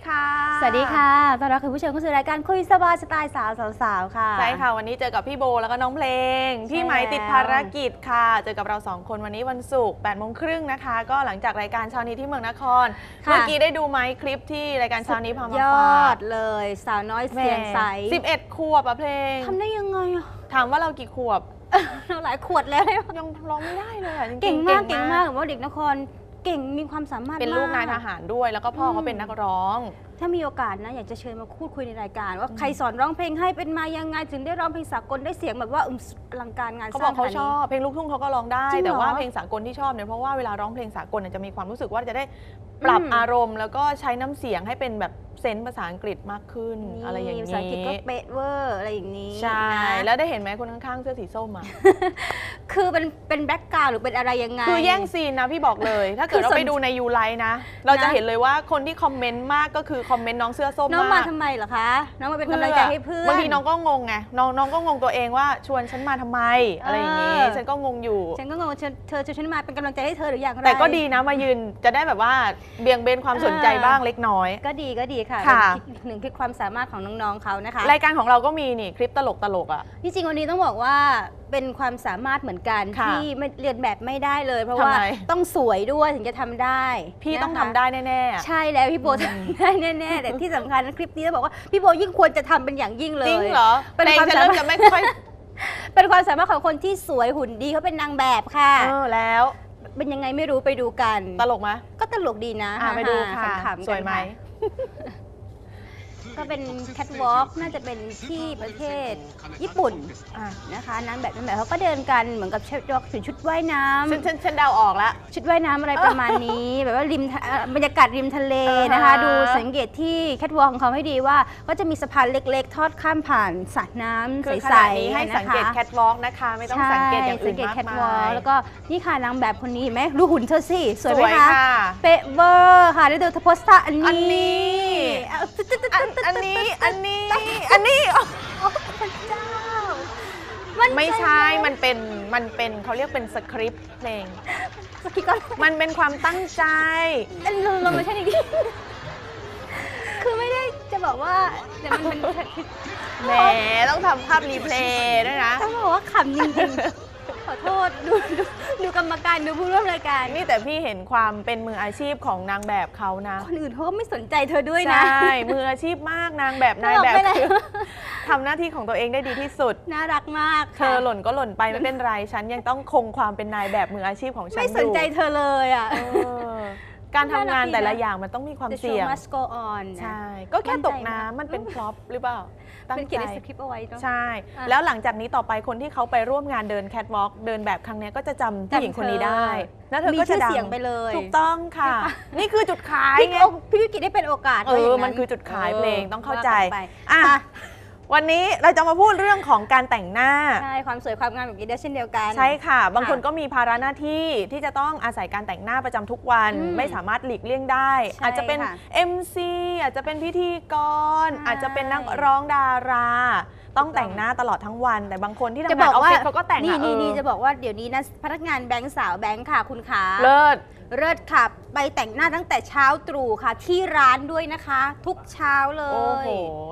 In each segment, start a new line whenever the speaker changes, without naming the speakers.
วัสดีค่ะ
สวัสดีค่ะ ต้อนรับคุณผู้ชมเข้าสู่รายการคุยสบายสไตล์สาวสาวๆค่ะ
ใช่ค่ะ วันนี้เจอกับพี่โบแล้วก็น้องเพลง
ใช่
พี่ไหมติด
แล้ว
ภารกิจค่ะ เจอกับเราสองคนวันนี้วันศุกร์8โมงครึ่งนะคะ ก็หลังจากรายการเช้านี้ที่เมืองนคร
ค่ะ
เมื่อกี้ได้ดูไหมคลิปที่รายการเช้านี้พามา
ย
ฝ
อา
ก
ดเลยสาวน้อยเสียงใส
สิบเอ็ดขวบอะเพลง
ทำได้ยังไงอะ
ถามว่าเรากี่ขวบ
เราหลายขวดแล้ว
ยังร้องไม่ได้เลยอะจริงๆ
เก่งมากเก่งมากว่าเด็กนคร เก่งมีความสามารถ
เป็นลูก
ม
นายทหารด้วย แล้วก็พ่อเขาเป็นนักร้อง
ถ้ามีโอกาสนะอยากจะเชิญมาพูดคุยในรายการ ว่าใครสอนร้องเพลงให้เป็นมายังไงถึงได้ร้องเพลงสากลได้เสียงแบบว่าอึมอลังการงานส
เขา
ร้าง
บอกเขา
ขนดนี้
ชอบเพลงลูกทุ่งเขาก็ร้องได้
จริงเหรอ
แต่ว่าเพลงสากลที่ชอบเนี่ยเพราะว่าเวลาร้องเพลงสากลเนี่ยจะมีความรู้สึกว่าจะได้ปรับ
อืม
อารมณ์ แล้วก็ใช้น้ำเสียงให้เป็นแบบ เซนส์ภาษาอังกฤษมากขึ้นอะไรอย่าง
ภา
นี้
ษาอังกฤษก็เป๊ะเวอร์อะไรอย่างนี้
ใช่
นะ
แล้วได้เห็นไหมคนข้างๆเสื้อสีส้มอะ
คือเป็นเป็นแบ็กกราวหรือเป็นอะไรยังไง
คือแย่งซีนนะพี่บอกเลย ถ้าเกิด
คือ
เรา
สน
ไปดูในยูไลน์นะเราจะ
นะ
เห็นเลยว่าคนที่คอมเมนต์มากก็คือคอมเมนต์น้องเสื้อส้ม
น้องมามา
ก
ทำไมเหรอคะน้องมาเป็นกำลังใจให้เพื่อน
บางทีน้องก็งงไงน้องน้องก็งงตัวเองว่าชวนฉันมาทำไมอะไรอย่างนี้
เออ
ฉันก็งงอยู่
ฉันก็งงว่าเธอเธอชวนฉันมาเป็นกำลังใจให้เธอหรืออย่างไร
แต่ก็ดีนะมายืนจะได้แบบว่าเบี่ยงเบนความสนใจ
เออ
บ้างเล็กน้อย
ก็ดีก็ดีค่ะ
ค่ะ
เป็นอีกหนึ่งคือความสามารถของน้องๆเขานะคะ
รายการของเราก็มีนี่คลิปตลกตลกๆอะ
ที่จริงวันนี้ต้องบอกว่าเป็นความสามารถเหมือนกัน
ค่ะ
ที่ไม่เรียนแบบไม่ได้เลย เพราะ
ทำไม
ว่าต้องสวยด้วยถึงจะทำได้
พี่ต้อง
นะคะ
ทำได้แน่ๆอะ
ใช่แล้วพี่โบทำได้แน่ๆแต่ที่สำคัญคลิปนี้ต้องบอกว่าพี่โบยิ่งควรจะทำเป็นอย่างยิ่งเลย
จริงเหรอ
เป็น
เพลง
ความ
ฉัน
สา
เริ่ม
มารถ
จะไม่ค่อย
เป็นความสามารถของคนที่สวยหุ่นดีเขาเป็นนางแบบค่ะ
เออแล้ว
เป็นยังไงไม่รู้ไปดูกัน
ตลกไหม
ก็ตลกดีนะ
อะไปดูค่ะ
ขำๆกัน
สวยไหม
ค่ะ ก็เป็นแคทวอล์กน่าจะเป็นที่ประเทศญี่ปุ่น
อะ
นะคะนางแบบนางแบบเขาก็เดินกันเหมือนกับชุดถือชุดว่ายน้ำ
ฉันฉันฉันเดาออกแล้ว
ชุดว่ายน้ำอะไรประมาณนี้ แบบว่าริมทะเอ่อบรรยากาศริมทะเลนะคะ
อ่าฮะ
ดูสังเกตที่แคทวอล์กของเขาให้ดีว่า ก็จะมีสะพานเล็กๆ ทอดข้ามผ่านสระน้ำ
คือข
ใส
นาด
ๆ
นี้ให้
นะคะ
สังเกตแคทวอล์กนะคะ ไม่ต้องสังเกตอย่างอื่น
ใช่
มาก
สังเกตแคท
มาว
อล์
ย
กแล้วก็นี่ค่ะนางแบบคนนี้เห็นไหมดูหุ่นเธอสิ สวย
ส
ไหม
วย
คะ
ค่ะ
เป๊ะเวอร์ค่ะ ได้ดูโพสต์อันนี้
อันนี้
เอา
อันอันนี้อันนี้อันนี้
โอ้พระเจ้ามัน
ไม่ใช่ มันเป็น มันเป็นเขาเรียกเป็นสคริปต์เพลง
สกิปก่อน
มันเป็นความตั้งใจ
เราเราไม่ใช่อย่างนี้คือไม่ได้จะบอกว่าแต่มันมัน
แหมต้องทำภาพรีเพลย์ด้วยนะ
ต้องบอกว่าขำจริงๆข อโทษดูดูดูกรรมการดูผู้ร่วมรายการ
นี่แต่พี่เห็นความเป็นมืออาชีพของนางแบบเขานะ
คนอื่นเขาก็ไม่สนใจเธอด้วย
ใช
นะ่
มืออาชีพมากนางแบบนายแบบ
ไม่เป็นไร
คือทำหน้าที่ของตัวเองได้ดีที่สุด
น่ารักมาก
เธอหล่นก็หล่นไปไม่เป็นไรฉันยังต้องคงความเป็นนายแบบมืออาชีพของฉัน
ไม่
อยู่
สนใจเธอเลยอะ
เออ การทำงาน
น่ารักดีนะ
แต่ละอย่างมันต้องมีความ
The
เสี่ย
show
ง
must go on นะ
ใช่ ก็แค่ตก
มั่นใจมาก
น้ำมันเป็นพล็อปหรือเปล่าตั้ง
เป็นเขียน
ใจ
ในสคริปต์เอาไว้เนอะ
ใช่
อะ
แล้วหลังจากนี้ต่อไปคนที่เขาไปร่วมงานเดินแคทวอล์กเดินแบบครั้งเนี้ยก็จะจำผู้หญิงคนนี้ได้แล้วเธอ
มี
ก็จะ
ชื่อ
ดัง
เสียงไปเลย
ถูกต้องค่ะ นี่คือจุดขาย
พี่
ไง
โอพี่วิกิตได้เป็นโอกาส
เออ
ว่าย่าง
มันคือจุดขายเพลงต้องเข้าใจ
ว่กันไป
อะ
อะ
วันนี้เราจะมาพูดเรื่องของการแต่งหน้า
ใช่ความสวยความงามแบบนี้ได้เช่นเดียวกัน
ใช่ค่ะ บาง
ค่ะ
คนก็มีภาระหน้าที่ที่จะต้องอาศัยการแต่งหน้าประจำทุกวัน
อืม
ไม่สามารถหลีกเลี่ยงได้
ใช่
อาจจะเป็น
ค่ะ
MC อาจจะเป็นพิธีกร
ใช่
อาจจะเป็นนักร้องดารา ต้องแต่งหน้าตลอดทั้งวัน แต่บางคนที่
จะ
ทำงา
บ
น
อ
อกอฟ
ว่า
ฟิศเขาก็แต่ง
นี่
อะ
นี่
เออ
นี่จะบอกว่าเดี๋ยวนี้นะพนักงานแบงค์สาวแบงค์ค่ะคุณขา
เลิศ
เลิศค่ะ ไปแต่งหน้าตั้งแต่เช้าตรู่ค่ะ ที่ร้านด้วยนะคะ ทุกเช้าเล
โอ้
ย
โห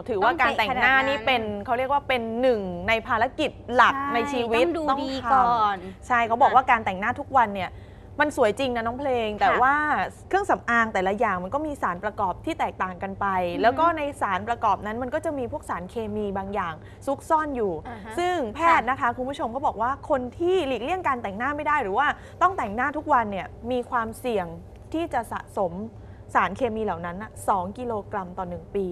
ถือว่าการแต่งหน้านี่เป็นเขาเรียกว่าเป็นหนึ่งในภารกิจหลักในชีวิต
ต้องดูดี
ทำ
ก่อน
ใช่เขาบอกว่าการแต่งหน้าทุกวันเนี่ย มันสวยจริงนะน้องเพลง แต่ว่าเครื่องสำอางแต่ละอย่างมันก็มีสารประกอบที่แตกต่างกันไป
อือฮึ
แล้วก็ในสารประกอบนั้นมันก็จะมีพวกสารเคมีบางอย่าง ซุกซ่อนอยู่
อ่าฮะ
ซึ่งแพทย์นะคะคุณผู้ชมก็บอกว่าคนที่หลีกเลี่ยงการแต่งหน้าไม่ได้หรือว่าต้องแต่งหน้าทุกวันเนี่ยมีความเสี่ยงที่จะสะสมสารเคมีเหล่านั้นน่ะ2กิโลกรัมต่อหนึ่งปี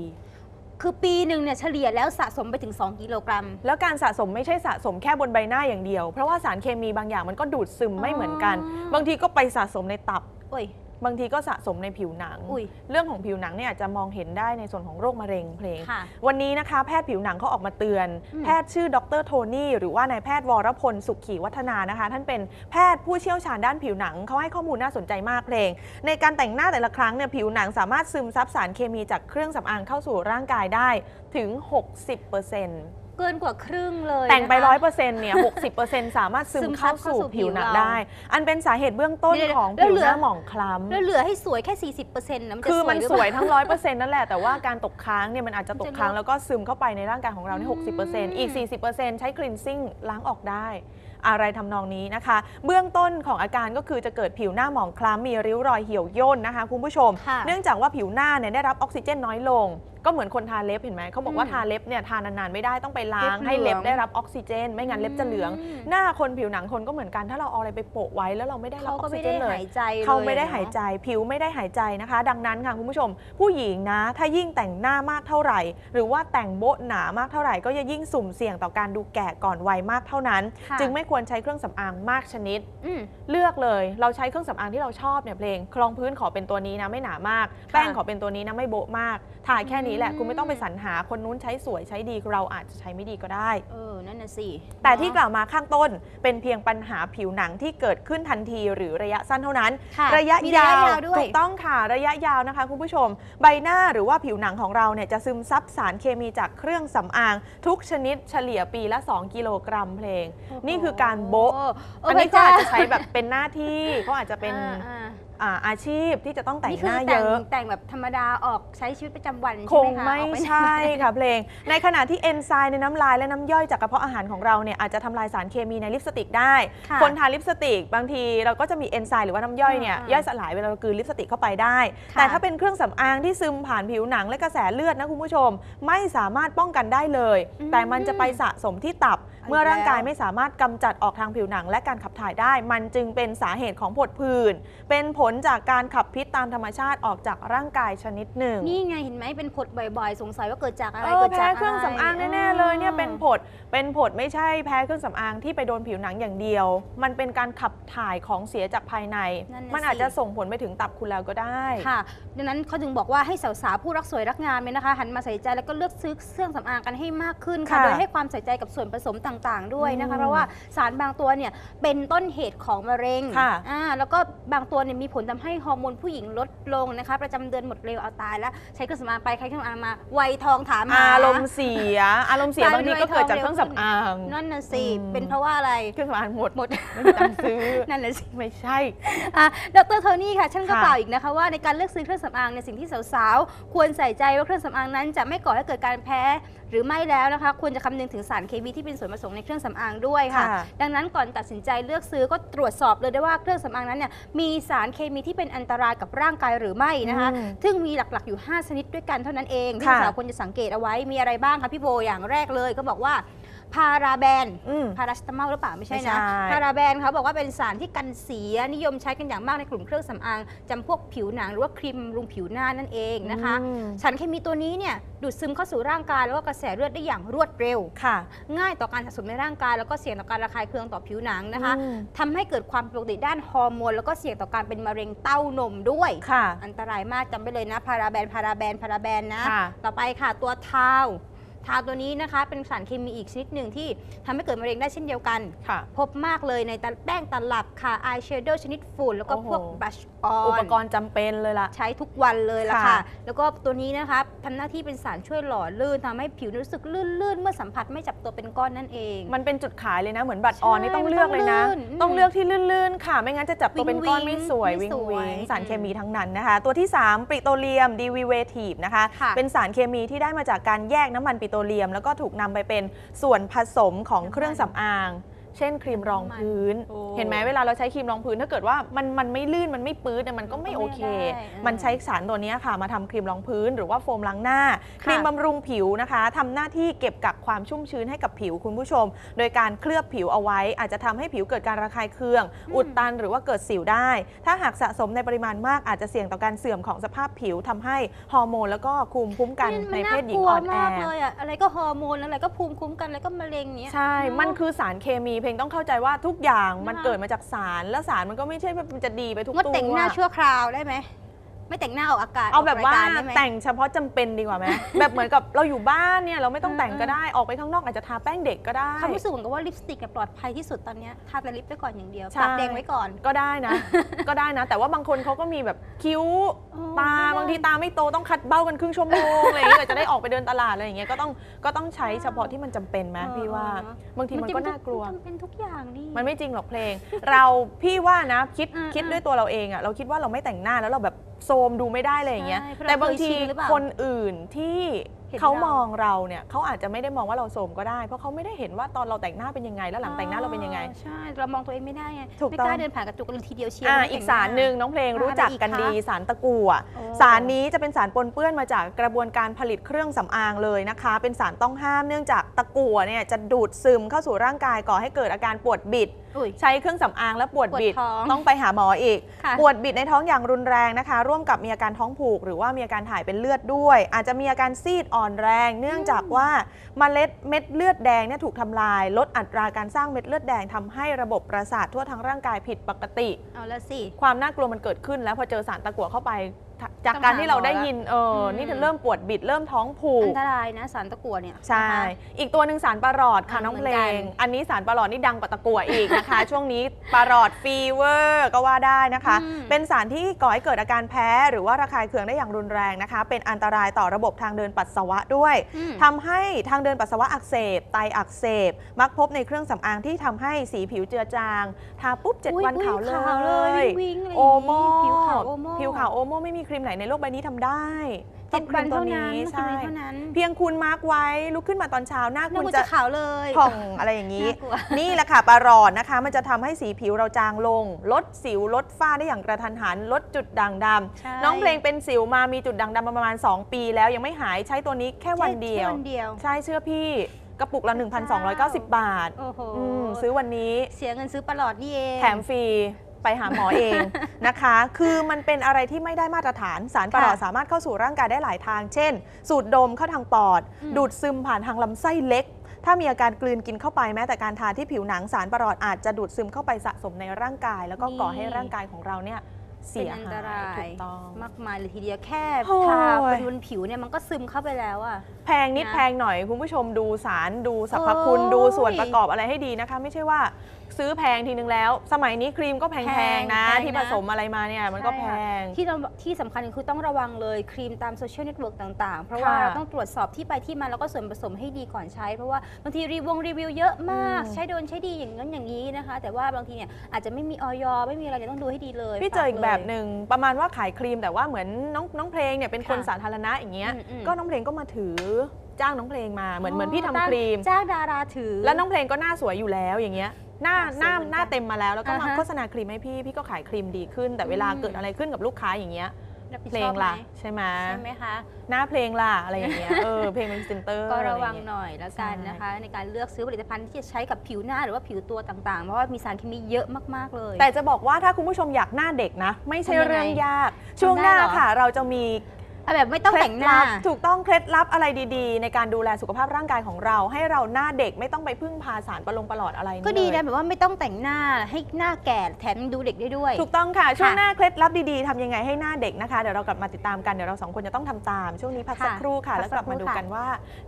คือปีหนึ่งเนี่ยเฉลี่ยแล้วสะสมไปถึง 2 กิโลกรัม
แล้วการสะสมไม่ใช่สะสมแค่บนใบหน้าอย่างเดียว เพราะว่าสารเคมีบางอย่างมันก็ดูดซึมไม่เหมือนกัน
อ๋อ
บางทีก็ไปสะสมในตับ
โอ้ย
บางทีก็สะสมในผิวหนัง
อุ้ย
เรื่องของผิวหนังเนี่ยอาจจะมองเห็นได้ในส่วนของโรคมะเร็งเพลง
ค่ะ
วันนี้นะคะแพทย์ผิวหนังเขาออกมาเตือน
อืม
แพทย์ชื่อดรโทนี่หรือว่านายแพทย์วรพลสุขขีวัฒนานะคะ ท่านเป็นแพทย์ผู้เชี่ยวชาญด้านผิวหนังเขาให้ข้อมูลน่าสนใจมากเพลง ในการแต่งหน้าแต่ละครั้งเนี่ยผิวหนังสามารถซึมซับสารเคมีจากเครื่องสำอางเข้าสู่ร่างกายได้ถึง 60%
เกินกว่าครึ่งเลย
แต่งไป
นะคะ
ร้อยเปอร์เซ็นต์เนี่ยหกสิบเปอร์เซ็นต์สามารถซึ
ซึ
ม
มซั
เข้า
บเข้า
สู่
สู่
ผิวหนัง
ผิวเรา
ได้ อันเป็นสาเหตุเบื้องต้น
เดี๋ยวๆ
ของ
แล้ว
ผิว
เหลื
ห
อ
น้าหมองคล้ำ
แล้วเหลือให้สวยแค่ 40%นะมันจะ
คือ
สว
มั
ย
น
หรือ
ส
เป
วย
ล่า
ทั้งร้อยเปอร์เซ็นต์นั่นแหละ แต่ว่าการตกค้างเนี่ยมันอาจจะตกค้าง
มันจะลด
แล้วก็ซึมเข้าไปในร่างกายของเรานี่หกสิบเปอร์เซ็นต์อีกสี่สิบเปอร์เซ็นต์ใช้คลีนซิ่งล้างออกได้ อะไรทำนองนี้นะคะ เบื้องต้นของอาการก็คือจะเกิดผิวหน้าหมองคล้ำมีริ้วรอยเหี่ยวย่นนะคะคุณผู้ชม
ค่ะ
เนื่องจากว่าผิวหน้าเนี่ยได้รับออกซิเจนน้อยลง ก็เหมือนคนทาเล็บเห็นไหมเขาบอกว่า
อืม
ทาเล็บเนี่ยทานานๆไม่ได้ต้องไปล้าง
เล็บเหลือง
ให้เล็บได้รับออกซิเจน ไม่งั้นเล็บจะเหลือง
อืม
หน้าคนผิวหนังคนก็เหมือนกันถ้าเราเอาอะไรไปโปะไว้แล้วเราไม่ได้รับ
เขา
อ
ก็
อกซิ
ไม่
เจ
ได้
นเลย
หายใจเลย
เขาไม่ได้
อะ
หาย
เนอะ
ใจ ผิวไม่ได้หายใจนะคะ ดังนั้นค่ะคุณผู้ชม ผู้หญิงนะ ถ้ายิ่งแต่งหน้ามากเท่าไหร่ หรือว่าแต่งโบ๊ะหนามากเท่าไหร่ก็จะยิ่งสุ่มเสี่ยงต่อการดูแก่ก่อนวัยมากเท่านั้น
ค่ะ
จึงไม่ควรใช้เครื่องสำอางมากชนิด
อืม
เลือกเลยเราใช้เครื่องสำอางที่เราชอบเนี่ยเพลงคลองพื้นขอเป็นตัวนี้นะไม่หนามาก แป้งขอเป็นตัวนี้นะไม่โบ๊ะมากถ่ายแค่นี้แหละ
อืม
คุณไม่ต้องไปสรรหาคนนู้นใช้สวยใช้ดีเราอาจจะใช้ไม่ดีก็ได้
เออ นั่นน่ะสิ
แต่ที่ก
เนอะ
ล่าวมาข้างต้นเป็นเพียงปัญหาผิวหนังที่เกิดขึ้นทันทีหรือระยะสั้นเท่านั้น
ค่ะ
ระยะ
มี
ยาว
ด้วย
ถูกต้องค่ะระยะยาวนะคะ คุณผู้ชม ใบหน้าหรือว่าผิวหนังของเราเนี่ยจะซึมซับสารเคมีจากเครื่องสำอาง ทุกชนิดเฉลี่ยปีละ 2 กิโลกรัมเพลง นี่คือการโบ๊ะ
โอ้
อันนี้
พ
ก็
ระ
อาจ
เจ้
จะใช้แบบเป็นหน้าที่เขาอาจจะเป็น
อ่า
อ่า อาชีพที่จะต้องแต่ง
นี่
ห
คือ
น้า
แต่
เย
ง
อะ
แต่งแบบธรรมดาออกใช้ชีวิตประจำวัน
ค
ใช่
ง
ไหมคะ
ไม่
ออกปหน
ใช่ค่ะเพลง ในขณะที่เอนไซม์ในน้ำลายและน้ำย่อยจากกระเพาะอาหารของเราเนี่ยอาจจะทำลายสารเคมีในลิปสติกได้
ค่ะ
คนทาลิปสติก บางทีเราก็จะมีเอนไซม์หรือว่าน้ำย่อยเนี่ย
อ่า
ย่อยสลายเวลาเรากลืนลิปสติกเข้าไปได้
ค่ะ
แต่ถ้าเป็นเครื่องสำอางที่ซึมผ่านผิวหนังและกระแสเลือดนะคุณผู้ชม ไม่สามารถป้องกันได้เลยแต่มันจะไปสะสมที่ตับ เมื่อร่างกายไม่สามารถกำจัดออกทางผิวหนัง และการขับถ่ายได้ มันจึงเป็นสาเหตุของผดผื่นเป็นผลจากการขับพิษตามธรรมชาติออกจากร่างกายชนิดหนึ่ง
นี่ไงเห็นไหมเป็นผดบ่อยๆ สงสัยว่าเกิดจากอะไร
เออ
เกิด
แพ้
จาก
เครื่องสำอางแน่ๆเลยเนี่ยเป็นผ
ด
ดเป็นผดไม่ใช่แพ้เครื่องสำอางที่ไปโดนผิวหนังอย่างเดียว มันเป็นการขับถ่ายของเสียจากภายใน
นั่นน่ะ
มันอาจ
สิ
จะส่งผลไปถึงตับคุณแล้วก็ได้
ค่ะ ดังนั้นเขาถึงบอกว่าให้สาวๆผู้รักสวยรักงามเนี่ยนะคะ หันมาใส่ใจแล้วก็เลือกซื้อเครื่องสำอางกันให้มากขึ้นค่ะ
ค่ะ
โดยให้ความใส่ใจกับส่วนผสมต่างๆด้วยนะคะ
อืม
เพราะว่าสารบางตัวเนี่ยเป็นต้นเหตุของมะเร็ง
ค่ะ
อ่าแล้วก็บางตัวเนี่ยมีผลทำให้ฮอร์โมนผู้หญิงลดลงนะคะ ประจำเดือนหมดเร็วเอาตายแล้ว ใช้เครื่องสำอางไปใช้เครื่องสำอางมาวัยทองถามหา
อารมณ์เสีย อารมณ์เสีย
การ
บางทีก็เกิดจากเครื่องสำอาง
นั่นน่ะสิ
อืม
เป็นเพราะว่าอะไร
เครื่องสำอางหมด
หมด
ไม่มีตังค์ซื้อ
นั่นแหละสิ
ไม่ใช่
อะดรโทนี่ค่ะฉันก็
ค่ะ
กล่าวอีกนะคะว่าในการเลือกซื้อเครื่องสำอางในยสิ่งที่สาวๆควรใส่ใจว่าเครื่องสำอางนั้นจะไม่ก่อให้เกิดการแพ้หรือไม่แล้วนะคะควรจะคำนึงถึงสารเคมีที่เป็นส่วนผสมในเครื่องสำอางด้วยค่ะ
ค่ะ
ดังนั้นก่อนตัดสินใจเลือกซื้อก็ตรวจสอบเลยได้ว่าเครื่องสำอางนั้นเนี่ยมีสารเคมีที่เป็นอันตรายกับร่างกายหรือไม่นะคะ
อืม
ซึ่งมีหลักๆอยู่ 5 ชนิดด้วยกันเท่านั้นเองที่
ค่ะ
สาวๆควรจะสังเกตเอาไว้มีอะไรบ้างคะพี่โบอย่างแรกเลยก็บอกว่า พาราแบน
อืม
พาราสตามอลหรือเปล่าไม่ใช่
ไม่
นะ
ใช่
พาราแบนเขาบอกว่าเป็นสารที่กันเสียนิยมใช้กันอย่างมากในกลุ่มเครื่องสำอางจำพวกผิวหนังหรือว่าครีมบำรุงผิวหน้านั่นเองนะคะ
อืม
สารเคมีตัวนี้เนี่ยดูดซึมเข้าสู่ร่างกาย แล้วก็กระแสเลือดได้อย่างรวดเร็ว
ค่ะ
ง่ายต่อการสะสมในร่างกาย แล้วก็เสี่ยงต่อการระคายเคืองต่อผิวหนังนะคะ
อืม
ทำให้เกิดความผิดปกติด้านฮอร์โมนแล้วก็เสี่ยงต่อการเป็นมะเร็งเต้านมด้วย
ค่ะ
อันตรายมากจำไปเลยนะพาราแบนพาราแบนพาราแบนนะ
ค่ะ
ต่อไปค่ะตัวทาว ทาวตัวนี้นะคะเป็นสารเคมีอีกชนิดหนึ่งที่ทำให้เกิดมะเร็งได้เช่นเดียวกัน
ค่ะ
พบมากเลยในตะแป้งตลับค่ะอายแชโดว์ชนิดฝุ่น แล้วก็
โอ้โห
พวกบลัชออ
อุป
น
กรณ์จำเป็นเลยล่ะ
ใช้ทุกวันเลยละ
ค่ะ
ค่ะ แล้วก็ตัวนี้นะคะทำหน้าที่เป็นสารช่วยหล่อลื่นทำให้ผิวรู้สึกลื่นๆ เมื่อสัมผัสไม่จับตัวเป็นก้อนนั่นเอง
มันเป็นจุดขายเลยนะ เหมือนบัตรออน
ใช่
นี่ต้องเลือกเลยนะ
มันต้องลื่นอืม
ต้องเลือกที่ลื่นๆ ค่ะ ไม่งั้นจะจับตัวเป็นก้อน
วิ
ไม่
ง
สวย
ไม่
วิง
สวย
วิงสาร
อืม
เคมีทั้งนั้นนะคะ ตัวที่ 3 ปิโตรเลียมดีวิเวทีฟนะคะ
ค่ะ
เป็นสารเคมีที่ได้มาจากการแยกน้ำมันปิโตรเลียม แล้วก็ถูกนำไปเป็นส่วนผสมของเครื่องสำอาง เช่นครีมรองพื้น
โอ้
เห็นไหมเวลาเราใช้ครีมรองพื้น ถ้าเกิดว่ามันมันไม่ลื่นมันไม่ปื้ดเนี่ยมันก็ไม่โอเค
ได้อืม
มันใช้สารตัวเนี้ยค่ะ มาทำครีมรองพื้นหรือว่าโฟมล้างหน้า ครีมบำรุงผิวนะคะทำหน้าที่เก็บกักความชุ่มชื้นให้กับผิวคุณผู้ชม โดยการเคลือบผิวเอาไว้ อาจจะทำให้ผิวเกิดการระคายเคือง
อืม
อุดตันหรือว่าเกิดสิวได้ ถ้าหากสะสมในปริมาณมากอาจจะเสี่ยงต่อการเสื่อมของสภาพผิวทำให้ฮอร์โมนแล้วก็ภูมิคุ้มกันในเพศหญิงอ่อนแอ
มากเลยอะอะไรก็ฮอร์โมนอะไรก็ภูมิคุ้มกันอะไรก็มะเร็งเนี้ย
ใช่
เนอะ
มันคือสารเคมีเพลงต้องเข้าใจว่าทุกอย่างมัน
นะคะ
เกิดมาจากสารแล้วสารมันก็ไม่ใช่ว่ามันจะดีไปทุก
งด
ตัว
แต่งหน้าชั่วคราวได้ไหม ไม่แต่งหน้าออกอากาศ
เอาแบบว่า
ออกรยกรได้ไหม
แต่งเฉพาะจำเป็นดีกว่าไหม แบบเหมือนกับเราอยู่บ้านเนี่ยเราไม่ต้องแต่งก็ได้ออกไปข้างนอกอาจจะทาแป้งเด็กก็ได้
ความรู้สึกเหมือนกับว่าลิปสติกเนี่ยปลอดภัยที่สุดตอนเนี้ยทาแต่ลิปไปก่อนอย่างเดียว
ใช่
ปากแดงไว้ก่อน
ก็ได้นะ ก็ได้นะ แต่ว่าบางคนเขาก็มีแบบคิ้ว
อ๋อ
ตา
ไม่ได้
บางทีตาไม่โตต้องคัดเบ้ากันครึ่งชั่วโมงอะไรอย่างเงี้ยกว่าจะได้ออกไปเดินตลาดอะไรอย่างเงี้ยก็ต้องก็ต้องใช้เฉพาะที่มันจำเป็นไหมพี่ว่า บางทีมันก็น่ากลัว
มันเป็นทุกอย่างนี่
มันไม่จริงหรอกเพลง เราพี่ว่านะคิด
อืม
คิด
อืม
ด้วยตัวเราเองอะเราคิดว่าเราไม่แต่งหน้าแล้วเราแบบโซมดูไม่ได้เลยอย่างเงี้ย
ใช่เพราะเรา
แต่บางที
เคยชินหรือเปล่า
คนอื่นที่
เห็น
เขา
เรา
มองเราเนี่ยเขาอาจจะไม่ได้มองว่าเราโสมก็ได้ เพราะเขาไม่ได้เห็นว่าตอนเราแต่งหน้าเป็นยังไง แล้วหลังแต่งหน้าเราเป็นยังไง
อ๋อใช่ เรามองตัวเองไม่ได้ไง
ถูก
ไม่
ต้อง
กล้าเดินผ่านกระจกกันทีเดียวเชียว
อ่า
ไม่
อีก
แต่
สารหนึ่งน้องเพลงรู้จักกันดีสารตะกั่ว
โอ้
สารนี้จะเป็นสารปนเปื้อนมาจากกระบวนการผลิตเครื่องสำอางเลยนะคะ เป็นสารต้องห้ามเนื่องจากตะกั่วเนี่ยจะดูดซึมเข้าสู่ร่างกายก่อให้เกิดอาการปวดบิด
อุ้ย
ใช้เครื่องสำอางแล้วปวดบิด
ปวดท้อง
ต้องไปหาหมออีก
ค่ะ
ปวดบิดในท้องอย่างรุนแรงนะคะ ร่วมกับมีอาการท้องผูก หรือว่ามีอาการถ่ายเป็นเลือดด้วย อาจจะมีอาการซีดอ่อนแรง เนื่องจากว่าเมล็ดเม็ดเลือดแดงเนี่ยถูกทำลาย ลดอัตราการสร้างเม็ดเลือดแดงทำให้ระบบประสาททั่วทั้งร่างกายผิดปกติ
เอาละสิ
ความน่ากลัวมันเกิดขึ้น แล้วพอเจอสารตะกั่วเข้าไป จากการที่เราได้ยินเอออ
ม
นี่เริ่มปวดบิดเริ่มท้องผู
อั
ก
นตรายนะสารตะกั่วเนี่ย
ใช่
นะคะ
อีกตัวหนึ่งสารปลาหลอดค่ะ
อ่า
น้อง
เหมื
เพ
อน
ล
กัน
งอันนี้สารปลาหลอดนี่ดังกว่าตะกั่วอีกนะคะ ช่วงนี้ปลาหลอดฟีเวอร์ก็ว่าได้นะคะ
อืม
เป็นสารที่ก่อให้เกิดอาการแพ้ หรือว่าระคายเคืองได้อย่างรุนแรงนะคะ เป็นอันตรายต่อระบบทางเดินปัสสาวะด้วย
อืม
ทำให้ทางเดินปัสสาวะอักเสบ ไตอักเสบ มักพบในเครื่องสำอางที่ทำให้สีผิวเจือจาง ทาปุ๊บ
อุ๊ย
7วัน
อุ๊ย
ขาวเล
ขาวเลย
ย
วิ้งๆอะไรอย่างงี้
โอโม
ผิวขาวโอโม่
ผิวขาวโอโมไม่มีครีมไหนในโลกใบนี้ทำได้
เจ็ดวันเท่านั้น
ต้องครีมตัว
ใช่
ใช่
เท่านั้น
เพียงคุณมาร์กไว้ลุกขึ้นมาตอนเช้าหน้า
นึก
คุณ
ว่า
จะ
จะขาวเลย
ผ่องอะไรอย่างนี้
น่ากลัว
นี่แหละค่ะปลาหลอดนะคะ มันจะทำให้สีผิวเราจางลง ลดสิว ลดฝ้าได้อย่างกระทันหัน ลดจุดด่างดำ
ใช่
น้องเพลงเป็นสิวมามีจุดด่างดำมาประมาณ 2 ปีแล้วยังไม่หายใช้ตัวนี้แค่วันเดียว
แค่วันเดียว
ใช่เชื่อพี่กระปุกละ 1,290 บาท
โอ้โห
อืมซื้อวันนี้
เสียเงินซื้อประหลอดนี่เอง
แถมฟรี ไปหาหมอเองนะคะ คือมันเป็นอะไรที่ไม่ได้มาตรฐานสารประหลอด
ค่ะ
สามารถเข้าสู่ร่างกายได้หลายทาง เช่น สูดดมเข้าทางปอด
อืม
ดูดซึมผ่านทางลำไส้เล็ก ถ้ามีอาการกลืนกินเข้าไปแม้แต่การทาที่ผิวหนังสารประหลอดอาจจะดูดซึมเข้าไปสะสมในร่างกาย แล้วก็ก่อให้ร่างกายของเราเนี่ยเสี
เป็น
ย
อัน
หา
ตราย
ถูกต้อง
มากมายเลยทีเดียวแค่
โอ้ย
ทาไปบนผิวเนี่ยมันก็ซึมเข้าไปแล้วอะ
แพงนิด
นะ
แพงหน่อยคุณผู้ชมดูสารดูสรรพคุณ
โอ้ย
ดูส่วนประกอบอะไรให้ดีนะคะ ไม่ใช่ว่าซื้อแพงทีนึงแล้ว สมัยนี้ครีมก็แพ
แพ
ง
ง
ๆนะ
แพงนะ
ที่ผสมอะไรมาเนี่ยมันก็แพ
ใช่ค่ะ
ง
ที่เราที่สำคัญคือต้องระวังเลยครีมตามโซเชียลเน็ตเวิร์กต่างๆ เพราะว่า
ค่ะ
เราต้องตรวจสอบที่ไปที่มาแล้วก็ส่วนผสมให้ดีก่อนใช้ เพราะว่าบางทีรีวงรีวิวเยอะมาก
อืม
ใช้โดนใช้ดีอย่างนั้นอย่างนี้นะคะ แต่ว่าบางทีเนี่ยอาจจะไม่มีออยไม่มีอะไรเนี่ยต้องดูให้ดีเลย
พี่เจออีกแบบห
ง
นึ่งประมาณว่าขายครีมแต่ว่าเหมือนน้องน้องเพลงเนี่ยเป็นคน
ค่ะ
สาธารณะอย่างเงี้ย
อืมอืม
ก็น้องเพลงก็มาถือจ้างน้องเพลงมาเหมือนเหมือนพี่ทำครีม
จ้างดาราถือ
แล้วน้องเพลงก็หน้าสวยอยู่แล้วอย่างเงี้ย หน้าหน้า
สวยเหมือนกัน
หน้าเต็มมาแล้วแล้วก็มา
อ่าฮะ
โฆษณาครีมให้พี่พี่ก็ขายครีมดีขึ้น แต่เวลา
อืม
เกิดอะไรขึ้นกับลูกค้าอย่างเงี้ย
รับผิด
เพล
ชองบไหม
ล่ะใช่ไหม
ใช่ไหมคะ
หน้าเพลงล่ะอะไรอย่างเงี้ยเออเพลงเป็นซินเตอร์
ก็ระวัง
อไอย่าเย
หน่อยแล้วกัน
ใช่
นะคะ ในการเลือกซื้อผลิตภัณฑ์ที่จะใช้กับผิวหน้าหรือว่าผิวตัวต่างๆ เพราะว่ามีสารเคมีเยอะมากๆเลย
แต่จะบอกว่าถ้าคุณผู้ชมอยากหน้าเด็กนะ ไม่ใช่
ทำยังไง
เรื่องยาก ช่วงหน้า
ทำได้เหรอ
ค่ะ เราจะมี
เอาแบบไม่ต้องแต่งหน้า
เคล็ดลับถูกต้องเคล็ดลับอะไรดีๆ ในการดูแลสุขภาพร่างกายของเรา ให้เราหน้าเด็กไม่ต้องไปพึ่งพาสารประลงประหลอดอะไร
ก็ดี
เล
นะ
ย
แบบว่าไม่ต้องแต่งหน้าให้หน้าแก่แถมยังดูเด็กได้ด้วย
ถูกต้องค่ะช่วง
ค่ะ
หน้าเคล็ดลับดีๆทำยังไงให้หน้าเด็กนะคะเดี๋ยวเรากลับมาติดตามกันเดี๋ยวเราสองคนจะต้องทำตาม ช่วงนี้พักสัก
ค่ะ
ครู่ค่ะ
พัก
แล้วกลับมา
สักครู่
ดู
ค่ะ
กันว่า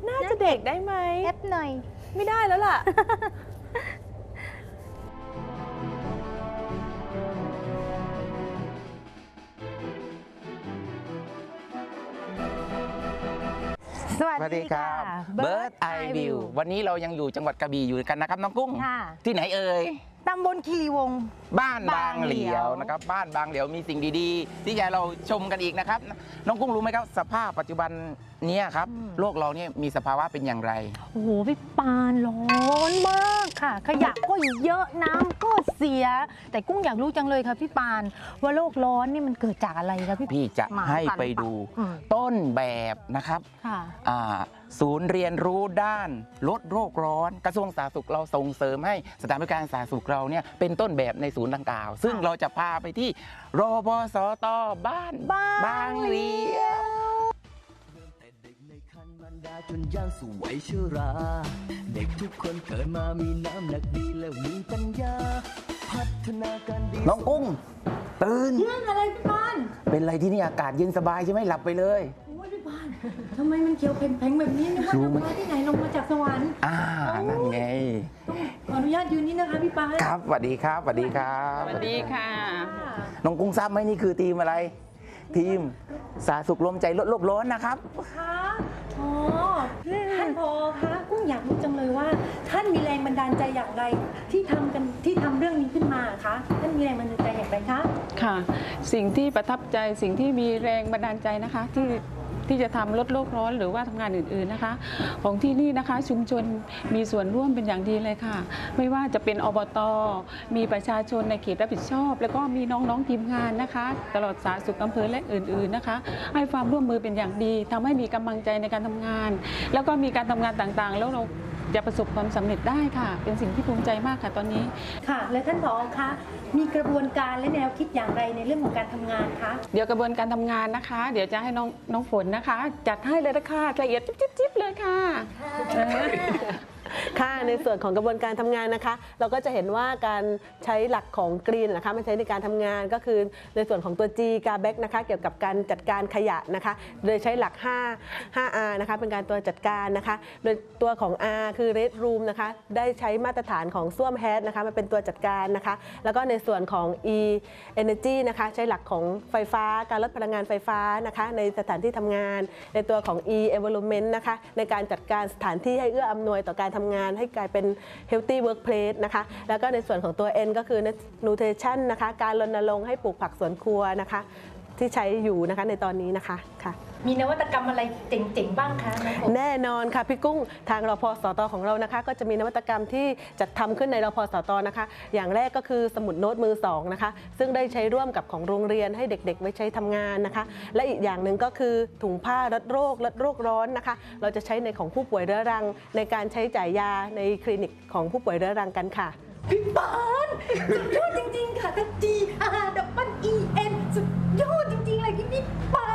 น่าจะเด็กได้ไหม
แอปหน่อย
ไม่ได้แล้วล่ะ
สวัสดีครับ Bird Eye View วันนี้เรายังอยู่จังหวัดกระบี่อยู่กันนะครับ น้องกุ้ง
ค่ะ
ที่ไหนเอ่ย
ตำบลคีรีวงศ์
บ้านบางเหลียว
บางเหลียว
นะครับบ้านบางเหลียวมีสิ่งดีๆ ที่จะเราชมกันอีกนะครับ น้องกุ้งรู้ไหมครับ สภาพปัจจุบันเนี้ครับโลกเราเนี่ยมีสภาวะเป็นอย่างไร
โอ้โหพี่ ปานร้อนมากค่ะ ขยะก็เยอะน้ำก็เสีย แต่กุ้งอยากรู้จังเลยค่ะพี่ปาน ว่าโลกร้อนนี่มันเกิดจากอะไรคะพี่
พี่จะ
มา
ให้
กัน
ไป
หรือเปล่า
ดู
อืม
ต้นแบบนะครับ
ค่ะ
อ่าศูนย์เรียนรู้ด้านลดโรคร้อน กระทรวงสาธารณสุขเราส่งเสริมให้สถานบริการสาธารณสุขเราเนี่ยเป็นต้นแบบในศูนย์ดังกล่าว ซึ่ง
ค่ะ
เราจะพาไปที่รบสตบ้าน
บ้าน
บางเหลีย
ดาจนย่างสู่วัยชรา เด็กทุกคนเกิดมามีน้ำหนักดีและมีปัญญา พัฒนาการดี
น้องกุ้ง ตื่น
เรื่องอะไรพี่ปาน
เป็นไรที่นี่อากาศเย็นสบายใช่ไหมหลับไปเลย
โอ้ยพี่ปานทำไมมันเขียวเพ่งๆแบบนี้นึกว่า
รู้ไหม
ทำมาที่ไหนลงมาจากสวรรค์
อ่านั่นไง
ขออนุญาตยืนนี่นะคะพี่ปาน
ครับสวัสดีครับสวัสดีครับ
สวัสดีค่ะ
น้องกุ้งทราบไหมนี่คือทีมอะไร ทีมสาสุขลมใจลดโลกร้อนนะครับ
คะอ๋อ ท่านพอคะกุ้งอยากรู้จังเลยว่า ท่านมีแรงบันดาลใจอย่างไร ที่ทำกันที่ทำเรื่องนี้ขึ้นมาคะท่านมีแรงบันดาลใจอย่างไรคะ
ค่ะ สิ่งที่ประทับใจสิ่งที่มีแรงบันดาลใจนะคะ ที่ ที่จะทำลดโลกร้อนหรือว่าทำงานอื่นๆนะคะ ของที่นี่นะคะชุมชนมีส่วนร่วมเป็นอย่างดีเลยค่ะ ไม่ว่าจะเป็นอบต มีประชาชนในเขตรับผิดชอบ แล้วก็มีน้องๆทีมงานนะคะ ตลอดสาธารณสุขอำเภอและอื่นๆนะคะ ให้ความร่วมมือเป็นอย่างดีทำให้มีกำลังใจในการทำงาน แล้วก็มีการทำงานต่างๆ แล้วเรา จะประสบความสำเร็จได้ค่ะ เป็นสิ่งที่ภูมิใจมากค่ะตอนนี้
ค่ะ และท่านผอคะมีกระบวนการและแนวคิดอย่างไรในเรื่องของการทำงานคะ
เดี๋ยวกระบวนการทำงานนะคะ เดี๋ยวจะให้น้องน้องฝนนะคะ จัดให้เลยนะคะละเอียดจิ๊บจิ๊บจิ๊บเลยค่ะเออ
ค่ะในส่วนของกระบวนการทำงานนะคะ เราก็จะเห็นว่าการใช้หลักของกรีนนะคะมาใช้ในการทำงานก็คือในส่วนของตัว G กาแบกนะคะเกี่ยวกับการจัดการขยะนะคะ โดยใช้หลัก 5 5R นะคะเป็นการตัวจัดการนะคะ โดยตัวของ R คือ Red Room นะคะได้ใช้มาตรฐานของส้วมแฮดนะคะมาเป็นตัวจัดการนะคะ แล้วก็ในส่วนของ E Energy นะคะใช้หลักของไฟฟ้าการลดพลังงานไฟฟ้านะคะในสถานที่ทำงาน ในตัวของ E Environment นะคะในการจัดการสถานที่ให้เอื้ออำนวยต่อการททำงานให้กลายเป็น healthy workplace นะคะ แล้วก็ในส่วนของตัว N ก็คือ nutrition นะคะ การรณรงค์ให้ปลูกผักสวนครัวนะคะ ที่ใช้อยู่นะคะในตอนนี้นะคะค่ะ
มีนวัตกรรมอะไรเจ๋งๆบ้างคะน้องผม
แน่นอนค่ะพี่กุ้งทางรพสตของเรานะคะ ก็จะมีนวัตกรรมที่จัดทำขึ้นในรพสตนะคะ อย่างแรกก็คือสมุดโน้ตมือสองนะคะ ซึ่งได้ใช้ร่วมกับของโรงเรียนให้เด็กๆ ไว้ใช้ทำงานนะคะ และอีกอย่างหนึ่งก็คือถุงผ้าลดโรคลดโรคร้อนนะคะ เราจะใช้ในของผู้ป่วยเรื้อรัง ในการใช้จ่ายยาในคลินิกของผู้ป่วยเรื้อรังกันค่ะ
พี่ปานสุดยอดจริงๆ ค่ะทั้ง G R W E N สุด ยอดจริงๆเลยพี่ปา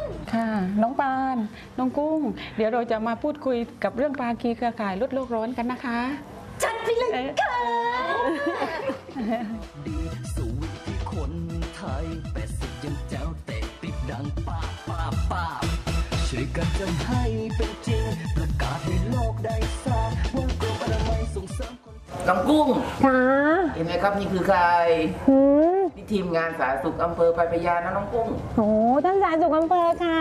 น
ค่ะน้องปาน น้องกุ้ง เดี๋ยวเราจะมาพูดคุยกับเรื่องภาคีเครือข่ายลดโลกร้อนกันนะคะ
จัดไปเลยค่ะ
ดีสวิตที่คนไทยแปดสิบยังแจ๋วเตะติดดังป้าบป้าบป้าบช่วยกันจนให้เป็นจริง ประกาศให้โลกได้ทราบว่ากรมอนามัยส่งเสริมคน
น้องกุ้ง
ค่ะ
เห็นไหมครับนี่คือใคร
หืม
นี่ ทีมงานสาธารณสุขอำเภอปลายพระยานะน้องกุ้ง
โอ้ท่านสาธารณสุขอำเภอค่ะ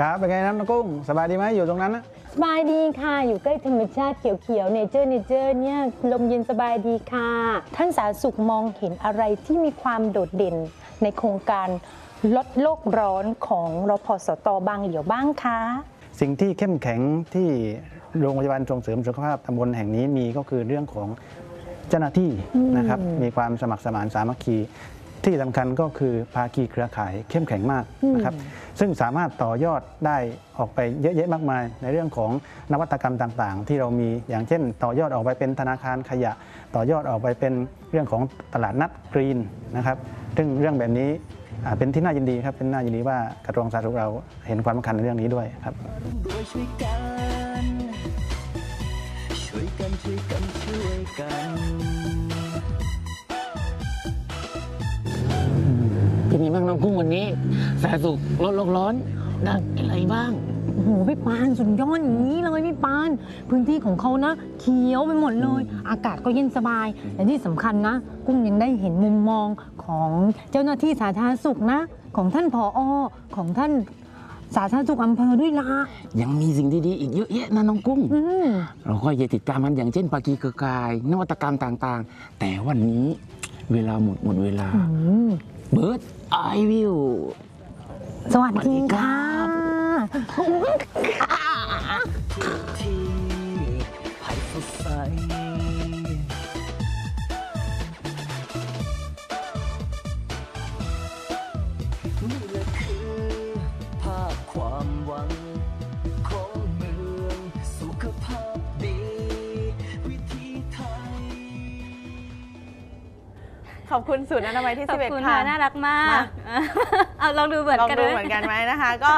ครับเป็นไงน้ำกุ้งสบายดีไหมอยู่ตรงนั้นนะ
สบายดีค่ะ อยู่ใกล้ธรรมชาติเขียวๆเนเจอร์เนเจอร์เนี่ยลมเย็นสบายดีค่ะ ท่านสาธารณสุขมองเห็นอะไรที่มีความโดดเด่นในโครงการลดโลกร้อนของรพสตบางเหลียวบ้างคะ
สิ่งที่เข้มแข็งที่โรงพยาบาลส่งเสริมสุขภาพตำบลแห่งนี้มีก็คือเรื่องของเจ้าหน้าที่นะครับมีความสมัครสมานสามัคคี ที่สำคัญก็คือภาคีเครือข่ายเข้มแข็งมากนะครับซึ่งสามารถต่อยอดได้ออกไปเยอะแยะมากมาย ในเรื่องของนวัตกรรมต่างๆ ที่เรามีอย่างเช่น ต่อยอดออกไปเป็นธนาคารขยะ ต่อยอดออกไปเป็นเรื่องของตลาดนัดกรีนนะครับซึ่งเรื่องแบบนี้อ่าเป็นที่น่ายินดีครับเป็นน่ายินดีว่ากระทรวงสาธารณสุขเราเห็นความสำคัญในเรื่องนี้ด้วยครับ
โดยช่วยกันช่วยกันช่วยกันช่วยกัน
เป็นยังไงบ้างน้องกุ้งวันนี้สาธารณสุขลดโลกร้อนได้อะไรบ้าง
โอ้โหพี่ปานสุดยอดอย่างนี้เลยพี่ปาน พื้นที่ของเขานะเขียวไปหมดเลย อากาศก็เย็นสบายและที่สำคัญนะ กุ้งยังได้เห็นมุมมองของเจ้าหน้าที่สาธารณสุขนะ ของท่านผออของท่านสาธารณสุขอำเภอด้วยละ
ยังมีสิ่งดีๆอีกเยอะแยะนะน้องกุ้ง
อืม
เราก็อย่าติดตามมันอย่างเช่นปากีเครือข่าย นวัตกรรมต่างๆ แต่วันนี้เวลาหมดหมดเวลา
อืม
เบิร์ด ไอวิว
สวัสดีค่ะ
ขอบคุณศูนย์อนามัยที่
ขอบ
11
คุณ
ค่ะ
ค่ะน่ารักมาก
มา
เอาลองดูเหมือน
ลอง
กัน
ดู
ด้วย
เหมือนกันไหมนะคะ ก็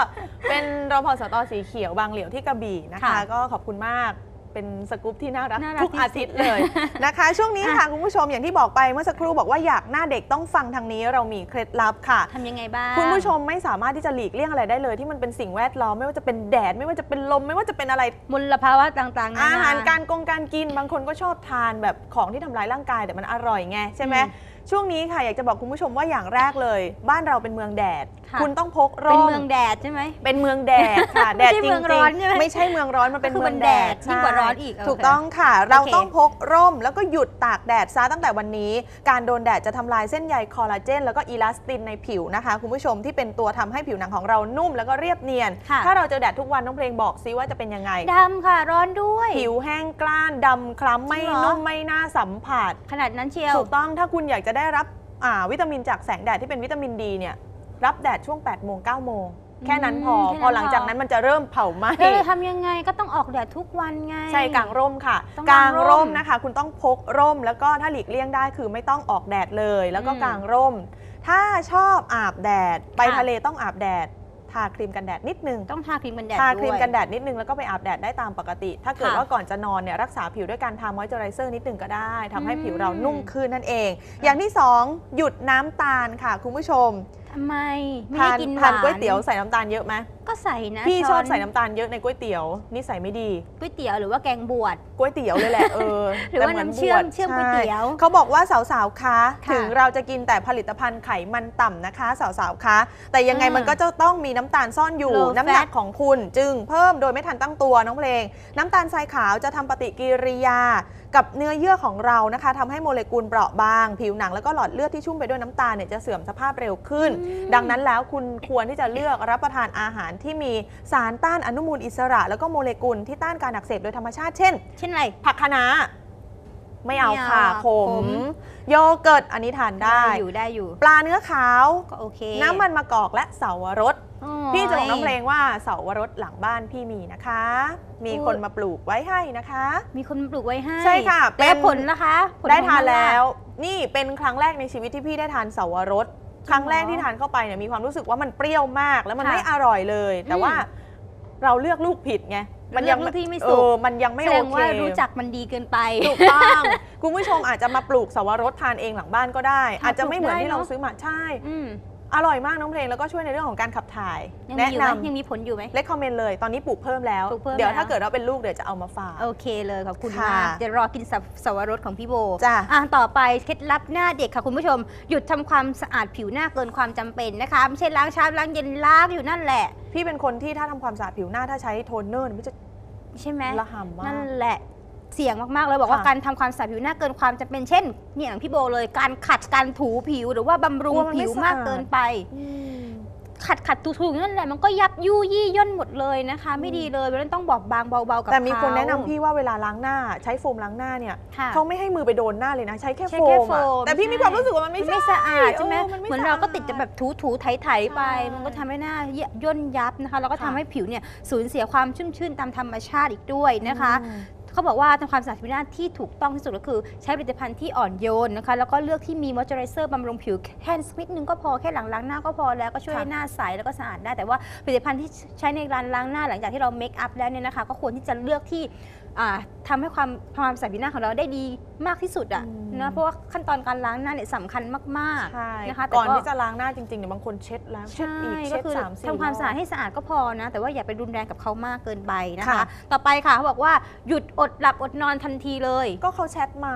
เป็นรพสตสีเขียวบางเหลียวที่กระบี่นะคะ
ค่ะ
ก็ขอบคุณมากเป็นสกู๊ปที่น่ารัก
น่ารัก
ทุก
ที่
อาทิตย์เลยนะคะ ช่วงนี้ค่ะคุณผู้ชมอย่างที่บอกไปเมื่อสักครู่บอกว่าอยากหน้าเด็กต้องฟังทางนี้เรามีเคล็ดลับค่ะ
ทำยังไงบ้าง
คุณผู้ชมไม่สามารถที่จะหลีกเลี่ยงอะไรได้เลย ที่มันเป็นสิ่งแวดล้อมไม่ว่าจะเป็นแดด ไม่ว่าจะเป็นลม ไม่ว่าจะเป็นอะไร
มลภาวะต่างๆนน
อาหารการกงการกินบางคนก็ชอบทานแบบของที่ทำร้ายร่างกายแต่มันอร่อยไงใช่ไหม
อืม
ช่วงนี้ค่ะอยากจะบอกคุณผู้ชมว่าอย่างแรกเลย บ้านเราเป็นเมืองแดด
ค่ะ
คุณต้องพก
เป็น
ร่ม
เมืองแดดใช่ไหม
เป็นเมืองแดดค่ะ
ไม่
แดด
ใช่
จริ
เมื
ง
องร้อนใช่ไหม
ๆไม่ใช่เมืองร้อนมันเป็น
ก็คือ
เมือง
มัน
แดด
แดดยิ่งกว่าร้อนอีก
ถูก
โอเค
ต้องค่ะ เรา
โอเค
ต้องพกร่ม แล้วก็หยุดตากแดดซะตั้งแต่วันนี้ การโดนแดดจะทำลายเส้นใยคอลลาเจนแล้วก็อีลาสตินในผิวนะคะ คุณผู้ชมที่เป็นตัวทำให้ผิวหนังของเรานุ่มแล้วก็เรียบเนียน
ค่ะ
ถ้าเราเจอแดดทุกวันน้องเพลงบอกซิว่าจะเป็นยังไง
ดำค่ะ ร้อนด้วย
ผิวแห้งกล้านดำคล้ำไม่
จริงเหรอ
นุ่มไม่น่าสัมผัส
ขนาดนั้นเชียว
ถูกต้องถ้าคุณอยากจะได้รับอ่าวิตามินจากแสงแดดที่เป็นวิตามินดีเนี่ยรับแดดช่วง8โมง9โมงแค่นั้นพอ
อืมแค่นั้น
พอหลังจาก
พอ
นั้นมันจะเริ่มเผาไหม้
แล้วเราทำยังไงก็ต้องออกแดดทุกวันไง
ใช่กางร่มค่ะ
ต้อง
กาง
กางร่
ร่ม
ม
นะคะ คุณต้องพกร่ม แล้วก็ถ้าหลีกเลี่ยงได้คือไม่ต้องออกแดดเลย แล้วก็
อืม
กางร่ม ถ้าชอบอาบแดด ไป
ค่ะ
ทะเลต้องอาบแดด ทาครีมกันแดดนิดนึง
ต้องทาครีมกันแดด
ทา
ด้วย
ครีมกันแดดนิดนึงแล้วก็ไปอาบแดดได้ตามปกติ ถ้าเกิด
ค่ะ
ว่าก่อนจะนอนเนี่ยรักษาผิวด้วยการทามอยเจอไรเซอร์นิดนึงก็ได้ทำให้
อืม
ผิวเรานุ่มขึ้นนั่นเอง อย่างที่ 2 หยุดน้ำตาลค่ะคุณผู้ชม
ทำไมไม่
ทา
ได้
น
กินห
ทาน
วาน
ก๋วยเตี๋ยวใส่น้ำตาลเยอะไหม
ก็ใส่นะ
พี่ชอบ
ช้
ใส่น้ำตาลเยอะในก๋วยเตี๋ยวนิสัยไม่ดี
ก๋วยเตี๋ยวหรือว่าแกงบวช
ก๋วยเตี๋ยวเลยแหละเออ
หรือว่า
แต่
น้ำเชื่อม
บวช
เชื่อมก๋วย
ใเตี๋
ยว
เขาบอกว่าสาวๆคะ
ค่ะ
ถึงเราจะกินแต่ผลิตภัณฑ์ไขมันต่ำนะคะสาวๆคะแต่ยังไง
อ่ามั
มันก็จะต้องมีน้ำตาลซ่อนอยู่
Low
น้ำหนัก
fat
ของคุณจึงเพิ่มโดยไม่ทันตั้งตัวน้องเพลง น้ำตาลทรายขาวจะทำปฏิกิริยา กับเนื้อเยื่อของเรานะคะทำให้โมเลกุลเปราะบาง ผิวหนังแล้วก็หลอดเลือดที่ชุ่มไปด้วยน้ำตาลเนี่ยจะเสื่อมสภาพเร็วขึ้น ดังนั้นแล้วคุณควรที่จะเลือกรับประทานอาหารที่มีสารต้านอนุมูลอิสระ แล้วก็โมเลกุลที่ต้านการอักเสบโดยธรรมชาติเช่น
เช่นอะไร
ผักคะน้า ไม่เอาค่ะ
ไม่เอา
ขม
ขม
โยเกิร์ตอันนี้ทานได้
อยู่ได้อยู่
ปลาเนื้อขาว
ก็โอเค
น้ำมันมะกอกและเสาวรส
โอ้ย
พี่จะบอกน้องเพลงว่าเสาวรสหลังบ้านพี่มีนะคะ มีคนมาปลูกไว้ให้นะคะ
มีคนปลูกไว้ให้
ใช่ค่ะเป็น
แล้วผลนะคะผล
ได้
ของ
ทาน
มัล่ะ
แล้ว นี่เป็นครั้งแรกในชีวิตที่พี่ได้ทานเสาวรส ครั้งแรกที่ทานเข้าไปเนี่ยมีความรู้สึกว่ามันเปรี้ยวมาก แล้วมัน
ค่ะ
ไม่อร่อยเลย แต่
อืม
ว่าเราเลือกลูกผิดไง
เลือกลูกที่ไม่สุก
เออมันยังไม่
แส
โอ
ดง
เค
ว่ารู้จักมันดีเกินไป
ถูกต้องคุณผู้ชมอาจจะมาปลูกสวรสทานเองหลังบ้านก็ได้
ค่ะ
อาจจะไม่เหมือน
ปลูกได้
ที่เรา
เนอะ
ซื้อมาใช่
อืม
อร่อยมากน้องเพลงแล้วก็ช่วยในเรื่องของการขับถ่าย
ยังมี
แนะ
อยู่ไหม
นำ
ยังมีผลอยู่ไหม
เลคคอมเมนต์เลย ตอนนี้ปลูกเพิ่มแล้ว
ปลูกเพิ่ม
เดี๋ยว
แล้ว
ถ้าเกิดว่าเป็นลูกเดี๋ยวจะเอามาฝาก
โอเคเลยขอบคุณ
ค่ะ
มากจะรอกินสับสวรสของพี่โบ
จ้ะ
อะต่อไปเคล็ดลับหน้าเด็กค่ะคุณผู้ชม หยุดทำความสะอาดผิวหน้าเกินความจำเป็นนะคะไม่ใช่ล้างเช้าล้างเย็นล้างอยู่นั่นแหละ
พี่เป็นคนที่ถ้าทำความสะอาดผิวหน้าถ้าใช้โทนเนอร์เนี่ยพี่จะ
ใช่ไหม
ระหำมา
นั่น
ก
แหละ เสี่ยงมากๆเลยบอกว่า
ค่ะ
การทำความสะอาดผิวหน้าเกินความจำเป็นเช่นเนี่ยอย่างพี่โบเลยการขัดการถูผิวหรือว่าบำรุง
กลัวมันไม่
ผิวมาก
สะอาด
เกินไป
อืม
ขัดขัดถูถูนั่นแหละมันก็ยับยุยี่ย่นหมดเลยนะคะ ไม่ดีเลยเพราะฉะนั้นต้องบอบบางเบาๆกับ
แต่มีคน
เขา
แนะนำพี่ว่าเวลาล้างหน้าใช้โฟมล้างหน้าเนี่ย
ค่ะ
เขาไม่ให้มือไปโดนหน้าเลยนะ ใช้แค่
ใช้
โฟ
แค่
ม
โฟ
อะ
ม
แต่พี่มีความรู้สึกว่ามันไม่
มันไม่
ใช่
สะอาดใช่ไหม
เออมันไม่
เหมือนเราก็
สะอาด
ติดจะแบบถูถูไถไถๆไป
ใช่
มันก็ทำให้หน้าย่นยับนะคะ แล้วก็ทำ
ค่ะ
ให้ผิวเนี่ยสูญเสียความชุ่มชื่นตามธรรมชาติอีกด้วยนะคะ
อืม
เขาบอกว่าทำความสะอาดผิวหน้าที่ถูกต้องที่สุดก็คือ ใช้ผลิตภัณฑ์ที่อ่อนโยนนะคะ แล้วก็เลือกที่มีมอยเจอไรเซอร์บำรุงผิวแค่สักนิดนึงก็พอแค่หลังล้างหน้าก็พอแล้วก็ช่วยให้หน้าใสแล้วก็สะอาดได้แต่ว่าผลิตภัณฑ์ที่ใช้ในการล้างหน้าหลังจากที่เราเมคอัพแล้วเนี่ยนะคะ ก็ควรที่จะเลือกที่อ่าทำให้ความความสะอาดผิวหน้าของเราได้ดีมากที่สุดอะ นะเพราะว่าขั้นตอนการล้างหน้าเนี่ยสำคัญมาก
ใช่
ๆนะคะแต่
ก่อนที่จะล้างหน้าจริงๆเนี่ยบางคนเช็ดแล้วเช็ด
ใช่
อีก
ก็
เช็ด
คือ
สามสี่
ทำความสะอาด
รบ
ให้สะอาดก็พอนะ แต่ว่าอย่าไปรุนแรงกับเขามากเกินไปนะคะ
ค่ะ
ต่อไปค่ะเขาบอกว่าหยุดอดหลับอดนอนทันทีเลย
ก็เขาแชทมา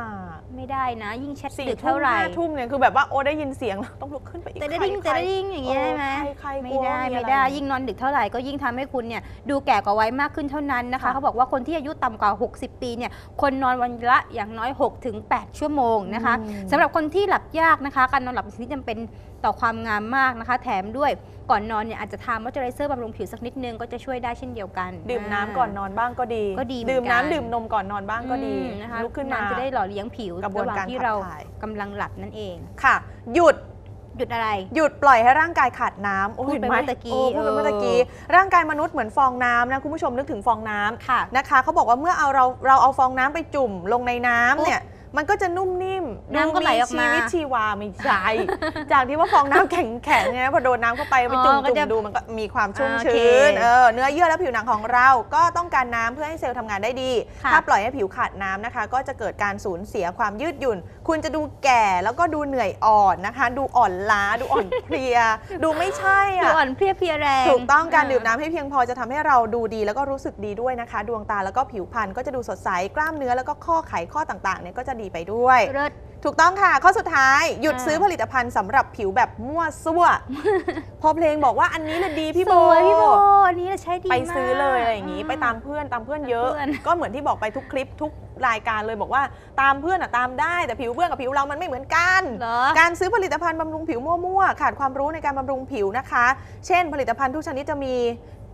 ไม่ได้นะ ยิ่งแชท
สี่
ดึก
ทุ่
เท่ามไหร่
ห้าทุ่มเนี่ยคือแบบว่าโอ้ได้ยินเสียงแล้วต้องลุกขึ้นไปอีก
แต่ได้ดิ้ง
ใคร
แต่ได้ดิ้งอย่างเงี้ย
เออ
ใช่ไหม
ใครๆ
ไม่
กลัว
ได้
ว่ามี
ไม่
อะไร
ได้ยิ่งนอนดึกเท่าไหร่ก็ยิ่งทำให้คุณเนี่ยดูแก่กว่าวัยมากขึ้นเท่านั้นนะคะ
ค่ะ
เขาบอกว่าคนที่อายุต่ำกว่า 60 ปีเนี่ยคนนอนวันละอย่างน้อย 6-8 ชั่วโมงนะคะ
อืม
สำหรับคนที่หลับยากนะคะ การนอนหลับเป็นสิ่งที่จำเป็นต่อความงามมากนะคะ แถมด้วยก่อนนอนเนี่ยอาจจะทามอยเจอไรเซอร์บำรุงผิวสักนิดนึงก็จะช่วยได้เช่นเดียวกัน
ดื่มน้ำก่อนนอนบ้างก็ดี
ก็ดีเหมือนกัน
ดื่มน้ำดื่มนมก่อนนอนบ้างก็ดี
อืมนะคะ
ลุกขึ้นมา
จะได้หล่อเลี้ยงผิว
กระบวนการ
หว่างที่
ขับ
เรา
ถ่าย
กำลังหลับนั่นเอง
ค่ะ หยุด
หยุดอะไร
หยุดปล่อยให้ร่างกายขาดน้ำโอ้
พูด
เห็น
ไป
ไหม
เมื่อตะกี้
โอ้พูดไปเมื่อตะกี้ร่างกายมนุษย์เหมือนฟองน้ำนะคุณผู้ชมนึกถึงฟองน้ำ
ค่ะ
นะคะเขาบอกว่าเมื่อเอาเราเราเอาฟองน้ำไปจุ่มลงในน้ำเนี่ย
ปุ๊
มันก็จะนุ่มนิ่ม
น้ำก็ไหลออกมา
ชีวิตชีวาไม่ใช่จากที่ว่าฟองน้ำแข็งๆเนี่ยพอโดนน้ำเข้าไปไป
อ๋อ
จุ่
ก็จะ
มๆดูมันก็มีความชุ่ม
อ่าโอเค
ชื้นเออเนื้อเยื่อและผิวหนังของเราก็ต้องการน้ำเพื่อให้เซลล์ทำงานได้ดี
ค่ะ
ถ้าปล่อยให้ผิวขาดน้ำนะคะ ก็จะเกิดการสูญเสียความยืดหยุ่น คุณจะดูแก่แล้วก็ดูเหนื่อยอ่อนนะคะ ดูอ่อนล้าดูอ่อนเพลีย ดูไม่ใช่
ดู
อะ
อ่อนเพลียเพลียแรง
ถูกต้องการาดื่มน้ำให้เพียงพอจะทำให้เราดูดีแล้วก็รู้สึกดีด้วยนะคะ ดวงตาแล้วก็ผิวพรรณก็จะดูสดใสกล้ามเนื้อแล้วก็ข้อไขข้อต่างๆเนี่ยก็จะดีไปด้วย
เลิศ
ถูกต้องค่ะ ข้อสุดท้ายหยุด
อ่า
ซื้อผลิตภัณฑ์สำหรับผิวแบบมั่วซั่ว พอเพลงบอกว่าอันนี้เลยดีพี่โบ
สวยพี่โบอันนี้เราใช้ดี
ไป
มาก
ซื้อเลยอะไรอย่างนี้ ไปตามเพื่อนตามเพื่อนเยอะ
ตามเพื่อน
ก็เหมือนที่บอกไปทุกคลิปทุกรายการเลยบอกว่าตามเพื่อนอะตามได้แต่ผิวเพื่อนกับผิวเรามันไม่เหมือนกัน
เหรอ
การซื้อผลิตภัณฑ์บำรุงผิวมั่วๆขาดความรู้ในการบำรุงผิวนะคะ เช่น ผลิตภัณฑ์ทุกชนิดจะมี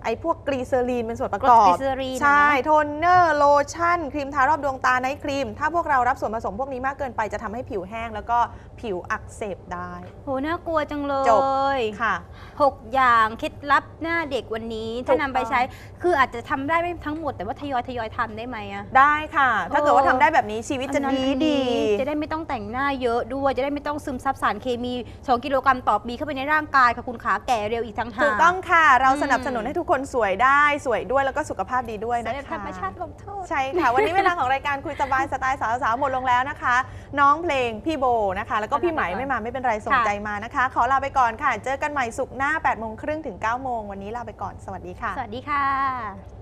ไอ้พวกกรีเซอรีนเป็นส่วนประกอบ
กรดกลีเซอรีน
ใช่
นะ
โทนเนอร์โลชั่น ครีมทารอบดวงตาไนท์ครีม ถ้าพวกเรารับส่วนผสมพวกนี้มากเกินไปจะทำให้ผิวแห้ง แล้วก็ผิวอักเสบได้
โหน่ากลัวจังเล
จบ
ย
ค่ะ
หกอย่างเคล็ดลับหน้าเด็กวันนี้ ถ้า
ถูกต้อง
นำไปใช้คืออาจจะทำได้ไม่ทั้งหมด แต่ว่าทยอยทยอยทำได้ไหมอะ
ได้ค่ะ ถ้าเกิดว่า
โอ้
ทำได้แบบนี้ชีวิตจะ
อันนั้น
ดี
อัน
ดี
นี้จะได้ไม่ต้องแต่งหน้าเยอะด้วยจะได้ไม่ต้องซึมซับสารเคมี 2 กิโลกรัมต่อปีเข้าไปในร่างกายค่ะคุณขาแก่เร็วอีกทั้งหาก
ถูกต้องค่ะ เรา
อืม
สนับสนุนให้ทุกคนสวยได้สวยด้วยแล้วก็สุขภาพดีด้วย
ส
นะ
วยแบบ
คะ
ธรรมชาติลงโทษ
ใช่ค่ะ วันนี้เวลาของรายการคุยสบายสไตล์สาวๆหมดลงแล้วนะคะ น้องเพลงพี่โบนะคะ แล้วก็พี่ไหมไม่มาไม่เป็นไรส่ง
ค่ะ
ใจมานะคะ ขอลาไปก่อนค่ะ เจอกันใหม่สุกร์หน้า8โมงครึ่งถึง9โมงวันนี้ลาไปก่อนสวัสดีค่ะ
สวัสดีค่ะ